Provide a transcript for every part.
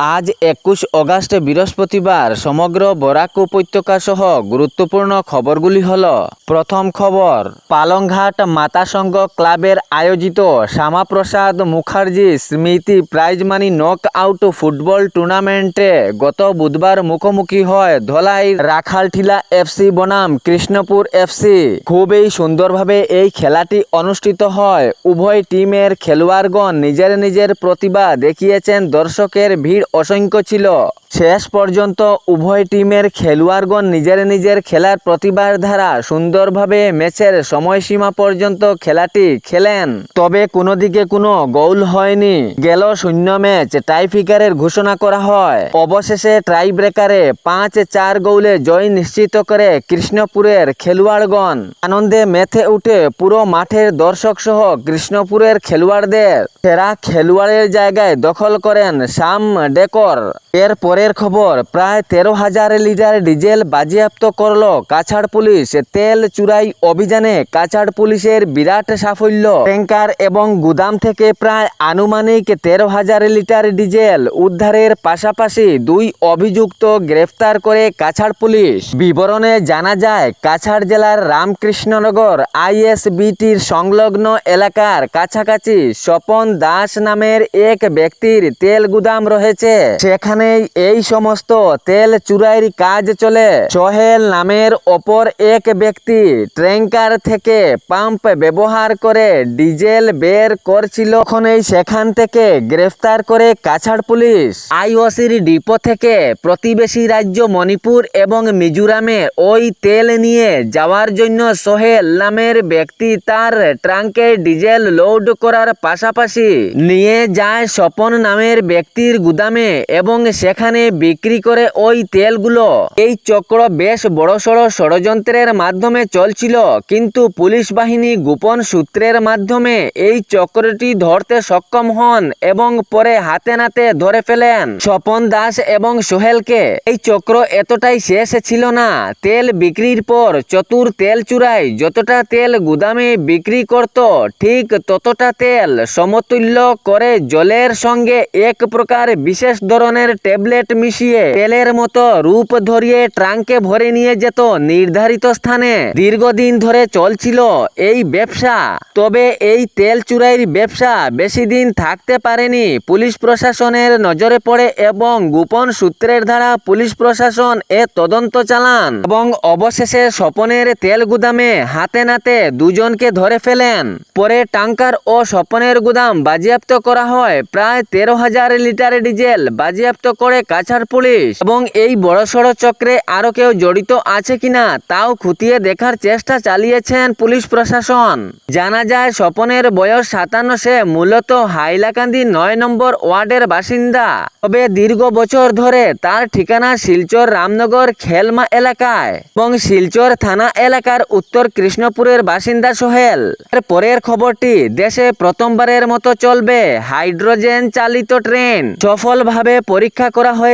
আজ একুশ অগাস্ট বৃহস্পতিবার সমগ্র বরাক উপত্যকা সহ গুরুত্বপূর্ণ খবরগুলি হল, প্রথম খবর, পালংঘাট মাতা সংঘ ক্লাবের আয়োজিত শ্যামাপ্রসাদ মুখার্জি স্মৃতি prize money knock out football টুর্নামেন্টে গত বুধবার মুখোমুখি হয় ধলাই রাখালঠিলা এফসি বনাম কৃষ্ণপুর এফসি। খুবই সুন্দরভাবে এই খেলাটি অনুষ্ঠিত হয়। উভয় টিমের খেলোয়াড়গণ নিজের নিজের প্রতিভা দেখিয়েছেন দর্শকের ভিড় অসংখ্য ছিল। শেষ পর্যন্ত উভয় টিমের খেলোয়াড়গণ নিজের নিজের খেলার প্রতিভার দ্বারা সুন্দরভাবে ম্যাচের সময়সীমা পর্যন্ত খেলাটি খেলেন। তবে কোনো দিকে কোনো গোল হয়নি। গেল শূন্য ম্যাচ, টাইফিকারের ঘোষণা করা হয়। অবশেষে টাই ব্রেকারে পাঁচ চার গোলে জয় নিশ্চিত করে কৃষ্ণপুরের খেলোয়াড়গণ আনন্দে মেতে উঠে পুরো মাঠের দর্শক সহ কৃষ্ণপুরের খেলোয়াড়দের সেরা খেলোয়াড়ের জায়গায় দখল করেন শাম ডেকর। এর পরের খবর, প্রায় তেরো হাজার লিটার ডিজেল বাজেয়াপ্ত করল কাছাড় পুলিশ। তেল চুরাই অভিযানে কাছাড় পুলিশের বিরাট সাফল্য। ট্যাঙ্কার এবং গুদাম থেকে প্রায় আনুমানিক তেরো হাজার লিটার ডিজেল উদ্ধারের পাশাপাশি দুই অভিযুক্ত গ্রেফতার করে কাছাড় পুলিশ। বিবরণে জানা যায়, কাছাড় জেলার রামকৃষ্ণনগর আইএসবিটির সংলগ্ন এলাকার কাছাকাছি স্বপন দাস নামের এক ব্যক্তির তেল গুদাম রয়েছে। সেখানেই এই সমস্ত তেল চুরাইয়ের কাজ চলে। সোহেল নামের অপর এক ব্যক্তি ট্যাঙ্কার থেকে পাম্প ব্যবহার করে ডিজেল বের করছিল। তখনই সেখান থেকে গ্রেফতার করে কাছাড় পুলিশ। আইওসির ডিপো থেকে প্রতিবেশী রাজ্য মণিপুর এবং মিজোরামে ওই তেল নিয়ে যাওয়ার জন্য সোহেল নামের ব্যক্তি তার ট্রাঙ্কে ডিজেল লোড করার পাশাপাশি নিয়ে যায় স্বপন নামের ব্যক্তির গুদামে এবং সেখানে বিক্রি করে ওই তেলগুলো। এই চক্র বেশ বড়সড় ষড়যন্ত্রের মাধ্যমে চলছিল, কিন্তু পুলিশ বাহিনী গোপন সূত্রের মাধ্যমে এই চক্রটি ধরতে সক্ষম হন এবং পরে হাতে নাতে ধরে ফেলেন। স্বপন দাস এবং সোহেলকে এই চক্র এতটাই শেষ ছিল না। তেল বিক্রির পর চতুর তেল চুরাই যতটা তেল গুদামে বিক্রি করত, ঠিক ততটা তেল সমতুল্য করে জলের সঙ্গে এক প্রকার বিশেষ ধরনের ট্যাবলেট মিশিয়ে তেলের মতো রূপ ধরিয়ে ট্রাঙ্কে ভরে নিয়ে যেত নির্ধারিত স্থানে। দীর্ঘদিন ধরে চলছিল এই ব্যবসা। তবে এই তেল চুরাইয়ের ব্যবসা বেশি দিন থাকতে পারেনি পুলিশ প্রশাসনের নজরে পড়ে এবং গোপন সূত্রের দ্বারা পুলিশ প্রশাসন এ তদন্ত চালান এবং অবশেষে স্বপনের তেল গুদামে হাতে নাতে দুজনকে ধরে ফেলেন। পরে টাঙ্কার ও স্বপনের গুদাম বাজেয়াপ্ত করা হয়। প্রায় তেরো হাজার লিটার ডিজেল বাজেয়াপ্ত করে কাছাড় পুলিশ। এবং এই বড়সড় চক্রে আরও কেউ জড়িত আছে কিনা তাও খতিয়ে দেখার চেষ্টা চালিয়েছেন পুলিশ প্রশাসন। জানা যায়, স্বপনের বয়স সাতান্ন, সে মূলত হাইলাকান্দি নয় নম্বর ওয়ার্ডের বাসিন্দা। তবে দীর্ঘ বছর ধরে তার ঠিকানা শিলচর রামনগর খেলমা এলাকায় এবং শিলচর থানা এলাকার উত্তর কৃষ্ণপুরের বাসিন্দা সোহেল। এর পরের খবরটি, দেশে প্রথমবারের মতো চলবে হাইড্রোজেন চালিত ট্রেন। সফলভাবে পরীক্ষা করা হয়েছে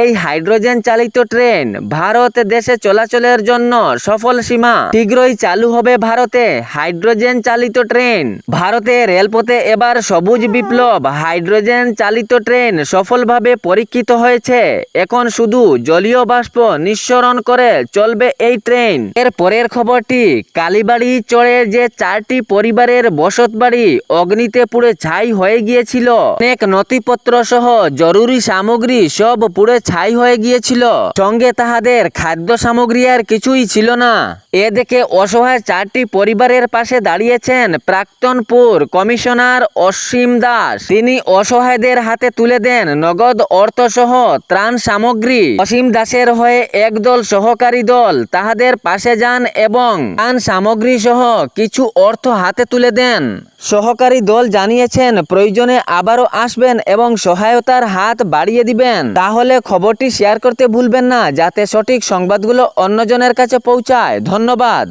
এই হাইড্রোজেন চালিত ট্রেন। ভারত দেশে চলাচলের জন্য সফল সীমা। শীঘ্রই চালু হবে ভারতে হাইড্রোজেন চালিত ট্রেন। ভারতে রেলপথে এবার সবুজ বিপ্লব। হাইড্রোজেন চালিত ট্রেন সফলভাবে পরীক্ষিত হয়েছে। এখন শুধু জলীয় বাষ্প নিঃসরণ করে চলবে এই ট্রেন। এর পরের খবরটি, কালীবাড়ি চড়ে যে চারটি পরিবারের বসত বাড়ি অগ্নিতে পুড়ে ছাই হয়ে গিয়েছিল। অনেক নথিপত্র সহ জরুরি সামগ্রী সব পুড়ে ছাই হয়ে গিয়েছিল। সঙ্গে তাহাদের খাদ্য সামগ্রী আর কিছুই ছিল না। এ দেখে অসহায় চারটি পরিবারের পাশে দাঁড়িয়েছেন প্রাক্তনপুর কমিশনার অসীম দাস। তিনি অসহায়দের হাতে তুলে দেন নগদ অর্থ সহ ত্রাণ সামগ্রী। অসীম দাসের হয়ে একদল সহকারী দল তাহাদের পাশে যান এবং ত্রাণ সামগ্রী সহ কিছু অর্থ হাতে তুলে দেন। সহকারী দল জানিয়েছেন, প্রয়োজনে আবারও আসবেন এবং সহায়তার হাত বাড়িয়ে দিবেন। তাহলে খবরটি শেয়ার করতে ভুলবেন না, যাতে সঠিক সংবাদগুলো অন্যজনের কাছে পৌঁছায়। ধন্যবাদ।